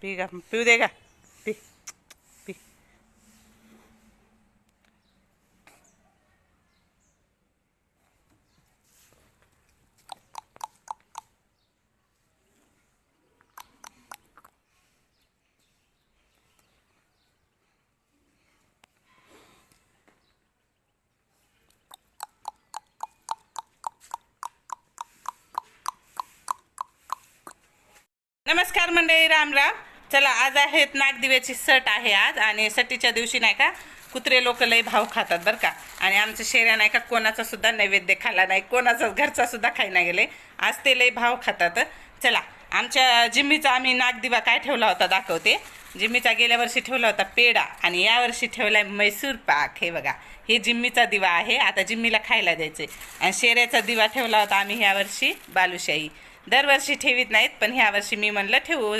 P का पिऊ दे का पी. नमस्कार मंडळी राम राम. चला आज आहेत नागदिव्याची सट आहे आज आणि सटीच्या दिवशी नाही का कुत्रे लोक लय भाव खातात बरं का. आणि आमच्या शेऱ्या नाही का कोणाचा सुद्धा नैवेद्य खाल्ला नाही कोणाचा घरचा सुद्धा खाई नाही गेले. आज ते लय भाव खातात. चला आमच्या जिम्मीचा आम्ही नागदिवा काय ठेवला होता दाखवते. जिम्मीचा गेल्या वर्षी ठेवला होता पेढा आणि यावर्षी ठेवला आहे मैसूर पाक. हे बघा हे जिम्मीचा दिवा आहे आता जिम्मीला खायला द्यायचे आणि शेऱ्याचा दिवा ठेवला होता आम्ही यावर्षी बालुशाही. दरवर्षी ठेवीत नाहीत पण ह्या वर्षी मी म्हणलं ठेवू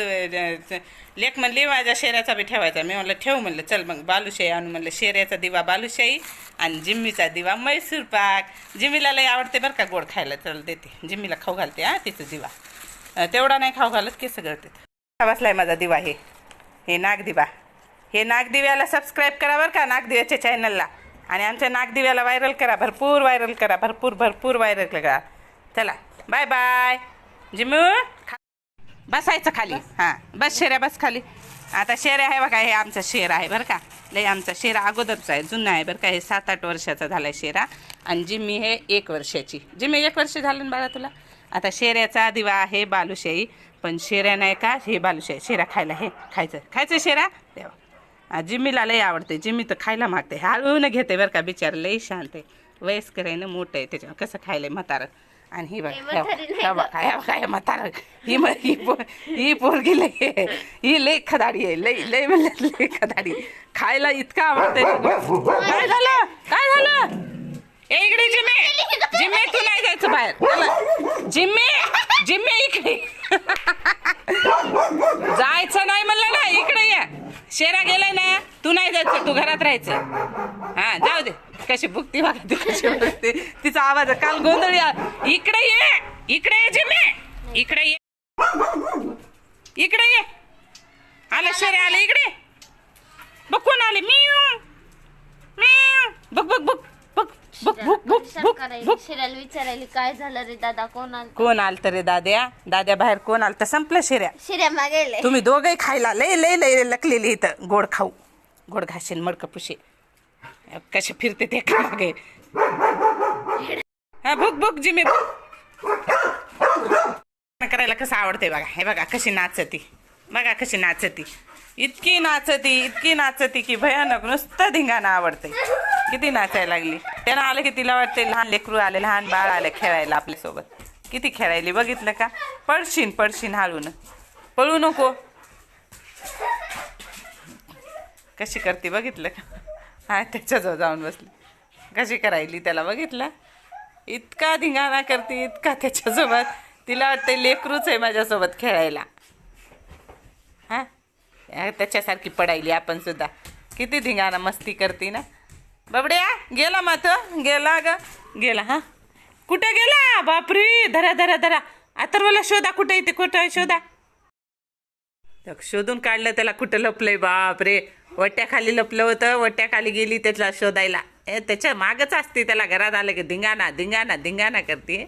लेख म्हणली माझ्या शेऱ्याचा बी ठेवायचा. मी म्हणलं ठेवू म्हणलं चल मग बालुशाही आणून म्हणलं शेऱ्याचा दिवा बालुशाही आणि जिम्मीचा दिवा मैसूर पाक. जिम्मीला लई आवडते बरं का गोड खायला चल देते. जिम्मीला खाऊ घालते हा तिचं दिवा. तेवढा नाही खाऊ घालत केस गळते आहे माझा दिवा हे. हे नागदिवा. हे नागदिव्याला सबस्क्राईब करा बरं का नागदिव्याच्या चॅनलला आणि आमच्या नागदिव्याला व्हायरल करा भरपूर व्हायरल करा भरपूर भरपूर व्हायरल करा. चला बाय बाय जिमू खा बसायचं खाली. हां. बस शेऱ्या बस खाली. आता शेऱ्या आहे बघा हे आमचा शेर आहे बरं का. लय आमचा शेरा अगोदरचा आहे जुना आहे बरं का. हे सात आठ वर्षाचा झाला आहे शेरा. आणि जिम्मी हे एक वर्षाची. जिम्मी एक वर्ष झालं ना बाळा तुला? आता शेऱ्याचा दिवा आहे बालुशाही पण शेऱ्या नाही का हे बालुशाही. शेरा खायला हे खायचं. खायचं शेरा? देवा. जिम्मीला लय आवडते. जिम्मी तर खायला मागते. हळून घेते बरं का बिचार लय शांत आहे. वयस्कर आहे ना मोठं आहे. त्याच्यावर कसं खायलंय म्हातारं? आणि ही बघ हे बघा हे बघा हे म्हातारं. ही म- ही पो- ही पोरगी लय ही. लय खदाडी आहे लय लय म्हणलं लय खदाडी खायला इतका आवडते काय झालं? काय झालं? ए इकडे जिम्मे. जिम्मे तू नाही जायचं बाहेर. चला. जिम्मे जिम्मे इकडे. जायचं नाही म्हणलं ना इकडे ये. शेरा गेलाय ना? तू नाही जायचं तू घरात राहायचं. हा जाऊ दे. कशी बुकती बघा ती कशी बुकते तिचा आवाज. काल गोंधळी इकडे ये इकडे ये जिम्मे. इकडे ये. इकडे ये. आलं शेरे आलं इकडे. बघ कोण आले. मी मी बघ बघ बघ बघ बघ बुक बुक बुक बुक शिरायला विचारायला काय झालं रे दादा? कोण आल? कोण आलत रे दाद्या? दाद्या बाहेर कोण आलत संपलं शिऱ्या. शिऱ्या मागेले तुम्ही दोघे खायला लय लय लय लकलेली इथं. गोड खाऊ. घोड घाशील मडकं पुशे कसे फिरते ते का मागे? हा भूक भुक जिमे. करायला कसं आवडते बघा. हे बघा कशी नाचती. बघा कशी नाचती. इतकी नाचती इतकी नाचती की भयानक नुसतं धिंगाणं आवडते किती नाचायला लागली. त्यानं आलं की तिला वाटते लहान लेकरू आले लहान बाळ आले खेळायला आपल्यासोबत. किती खेळायली बघितलं का? पडशीन पडशीन हाळून. पळू नको. कशी करते बघितलं का? हा त्याच्याजवळ जाऊन बसली. कशी करायली त्याला बघितलं? इतका धिंगाणा करते इतका त्याच्यासोबत. तिला वाटते लेकरूच आहे माझ्यासोबत खेळायला. हा? त्याच्यासारखी पडायली आपण सुद्धा. किती धिंगाणा मस्ती करते ना. बबड्या गेला मात? गेला ग. गेला हा? कुठे गेला? बापरे धरा धरा धरा. अथर्वला शोधा कुठे येते कुठं आहे शोधा. तर शोधून काढलं त्याला कुठं लपलंय? बाप रे वट्ट्याखाली लपलं होतं वट्ट्याखाली गेली त्याला शोधायला. ए त्याच्या मागच असते त्याला घरात आलं की धिंगाणा धिंगाणा धिंगाणा करते.